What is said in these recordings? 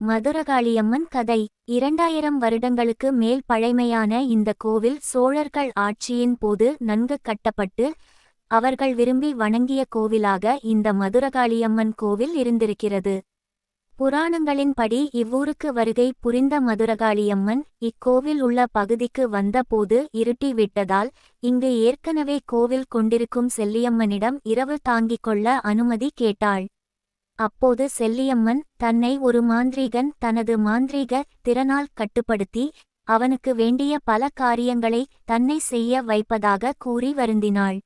மதுரகாளியம்மன் கதை. இரண்டாயிரம் வருடங்களுக்கு மேல் பழைமையான இந்த கோவில் சோழர்கள் ஆட்சியின் போது நன்கு கட்டப்பட்டு அவர்கள் விரும்பி வணங்கிய கோவிலாக இந்த மதுரகாளியம்மன் கோவில் இருந்திருக்கிறது. புராணங்களின்படி இவ்வூருக்கு வருகை புரிந்த மதுரகாளியம்மன் இக்கோவில் உள்ள பகுதிக்கு வந்தபோது இருட்டி விட்டதால் இங்கு ஏற்கனவே கோவில் கொண்டிருக்கும் செல்லியம்மனிடம் இரவு தாங்கிக் கொள்ள அனுமதி கேட்டாள். அப்போது செல்லியம்மன் தன்னை ஒரு மாந்திரீகன் தனது மாந்திரீக திறனால் கட்டுப்படுத்தி அவனுக்கு வேண்டிய பல காரியங்களை தன்னை செய்ய வைப்பதாக கூறி வருந்தினாள்.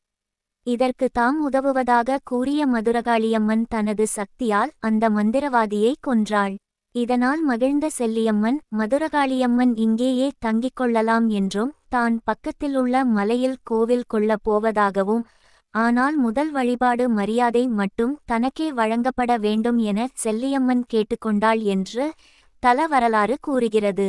இதற்கு தாம் உதவுவதாக கூறிய மதுரகாளியம்மன் தனது சக்தியால் அந்த மந்திரவாதியை கொன்றாள். இதனால் மகிழ்ந்த செல்லியம்மன் மதுரகாளியம்மன் இங்கேயே தங்கிக் கொள்ளலாம் என்றும் தான் பக்கத்திலுள்ள மலையில் கோவில் கொள்ளப் போவதாகவும் ஆனால் முதல் வழிபாடு மரியாதை மட்டும் தனக்கே வழங்கப்பட வேண்டும் என செல்லியம்மன் கேட்டுக்கொண்டாள் என்று தல வரலாறு கூறுகிறது.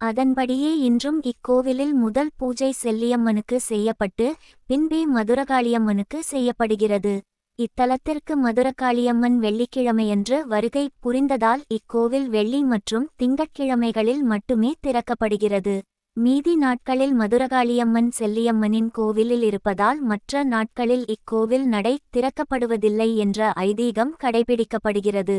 அதன்படியே இன்றும் இக்கோவிலில் முதல் பூஜை செல்லியம்மனுக்கு செய்யப்பட்டு பின்பே மதுரகாளியம்மனுக்கு செய்யப்படுகிறது. இத்தலத்திற்கு மதுரகாளியம்மன் வெள்ளிக்கிழமையன்று வருகை புரிந்ததால் இக்கோவில் வெள்ளி மற்றும் திங்கட்கிழமைகளில் மட்டுமே திறக்கப்படுகிறது. மீதி நாட்களில் மதுரகாளியம்மன் செல்லியம்மனின் கோவிலில் இருப்பதால் மற்ற நாட்களில் இக்கோவில் நடை திறக்கப்படுவதில்லை என்ற ஐதீகம் கடைபிடிக்கப்படுகிறது.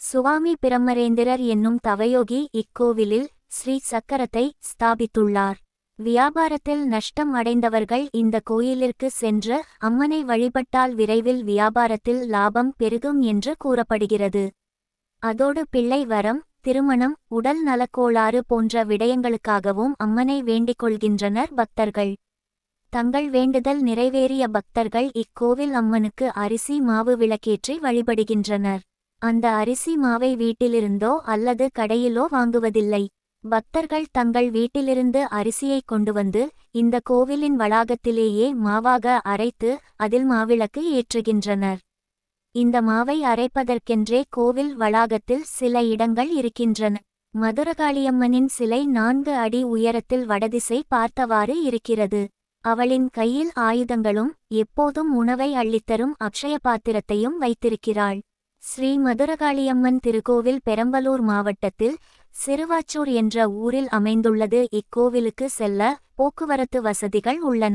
சுவாமி பிரம்மரேந்திரர் என்னும் தவயோகி இக்கோவிலில் ஸ்ரீ சக்கரத்தை ஸ்தாபித்துள்ளார். வியாபாரத்தில் நஷ்டம் அடைந்தவர்கள் இந்த கோயிலிற்கு சென்று அம்மனை வழிபட்டால் விரைவில் வியாபாரத்தில் லாபம் பெருகும் என்று கூறப்படுகிறது. அதோடு பிள்ளை வரம் திருமணம் உடல் நலக்கோளாறு போன்ற விடயங்களுக்காகவும் அம்மனை வேண்டிக் கொள்கின்றனர் பக்தர்கள். தங்கள் வேண்டுதல் நிறைவேறிய பக்தர்கள் இக்கோவில் அம்மனுக்கு அரிசி மாவு விளக்கேற்றி வழிபடுகின்றனர். அந்த அரிசி மாவை வீட்டிலிருந்தோ அல்லது கடையிலோ வாங்குவதில்லை. பக்தர்கள் தங்கள் வீட்டிலிருந்து அரிசியை கொண்டு வந்து இந்த கோவிலின் வளாகத்திலேயே மாவாக அரைத்து அதில் மாவிளக்கு ஏற்றுகின்றனர். இந்த மாவை அரைப்பதற்கென்றே கோவில் வளாகத்தில் சில இடங்கள் இருக்கின்றன. மதுரகாளியம்மனின் சிலை நான்கு அடி உயரத்தில் வடதிசை பார்த்தவாறு இருக்கிறது. அவளின் கையில் ஆயுதங்களும் எப்போதும் உணவை அள்ளித்தரும் அக்ஷய பாத்திரத்தையும் வைத்திருக்கிறாள். ஸ்ரீ மதுரகாளியம்மன் திருக்கோவில் பெரம்பலூர் மாவட்டத்தில் சிறுவாச்சூர் என்ற ஊரில் அமைந்துள்ளது. இக்கோவிலுக்கு செல்ல போக்குவரத்து வசதிகள் உள்ளன.